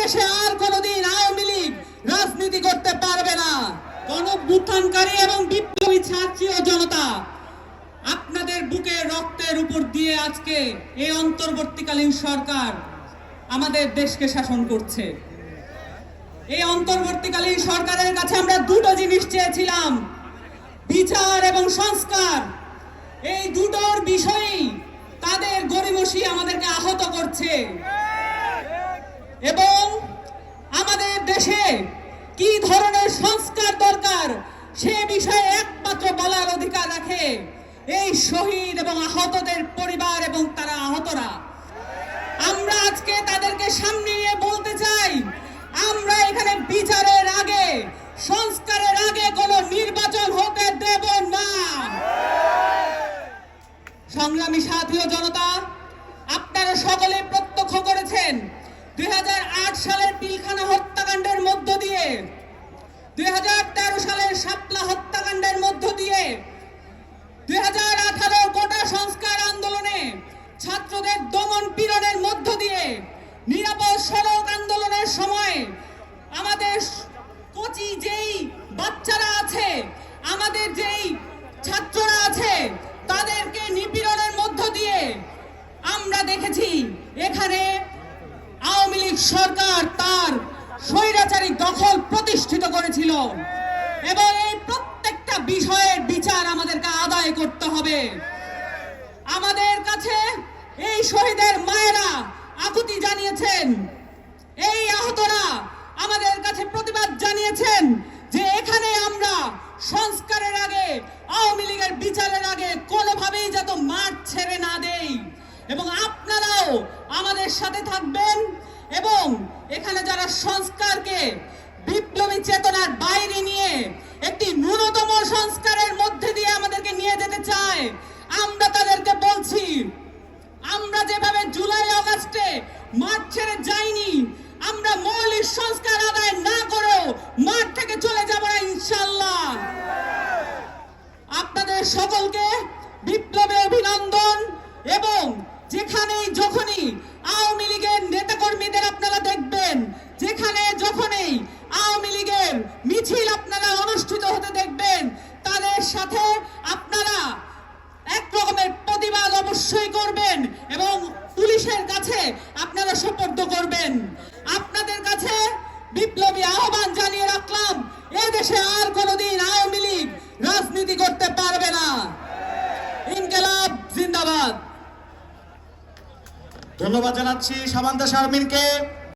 দেশে আর কোনোদিন আওয়ামী লীগ রাজনীতি করতে পারবে না। গণভ্যুত্থানকারী এবং বিপ্লবী ছাত্রী ও জনতা, আপনাদের বুকে রক্তের উপর দিয়ে আজকে এই অন্তর্বর্তীকালীন সরকার আমাদের দেশকে শাসন করছে। এই অন্তর্বর্তীকালীন সরকারের কাছে আমরা দুটো জিনিস চেয়েছিলাম, বিচার এবং সংস্কার। এই দুটোর বিষয়েই তাদের গরিমসি আমাদেরকে আহত করছে। এবং আমাদের দেশে কি ধরনের সংস্কার দরকার সে বিষয়ে একমাত্র বলার অধিকার রাখে এই শহীদ এবং আহতদের পরিবার এবং তারা আহতরা। আমরা আজকে তাদেরকে সামনে নিয়ে বলতে চাই, আমরা এখানে বিচারের আগে, সংস্কারের আগে কোনো নির্বাচন হতে দেব না। সংগ্রামী সাথী এখানে আওয়ামী লীগ সরকার তার স্বৈরাচারী দখল প্রতিষ্ঠিত করেছিল। এবং এই প্রত্যেকটা বিষয়ের বিচার আমাদেরকে আদায় করতে হবে। আমাদের কাছে এই শহীদের মায়েরা আকুতি জানিয়েছেন। এই আহতরা আমাদের কাছে প্রতিবাদ জানিয়েছেন যে এখানে আমরা সংস্কারের আগে, আওয়ামী লীগের বিচারের আগে কোনোভাবেই যত মাঠ ছেড়ে না দেই। আমাদের সাথে থাকবেন এবং এখানে যারা সংস্কারকে বিপ্লবী চেতনার বাইরে নিয়ে একটি ন্যূনতম সংস্কারের মধ্যে দিয়ে আমাদেরকে নিয়ে যেতে চায়, আমরা তাদেরকে বলছি, আমরা যেভাবে জুলাই আগস্টে মাঠ ছেড়ে যাইনি, আমরা মৌলিক সংস্কার আদায় না করেও মাঠ থেকে চলে যাব না ইনশাল্লাহ আপনাদের সকলকে বিপ্লবে অভিনন্দন এবং যেখানেই যখনই আওয়ামী লীগের নেতাকর্মীদের আপনারা দেখবেন যেখানে যখনই আওয়ামী লীগের মিছিল আপনারা অনুষ্ঠিত হতে দেখবেন তাদের সাথে আপনারা এক রকমের প্রতিবাদ অবশ্যই করবেন এবং পুলিশের কাছে আপনারা সুপর্দ করবেন। আপনাদের কাছে বিপ্লবী আহ্বান জানিয়ে রাখলাম এদেশে আর কোনোদিন আওয়ামী লীগ রাজনীতি করতে পারবে না। ইনকেলাব, জিন্দাবাদ। ধন্যবাদ জানাচ্ছি সামান্তা শারমিনকে।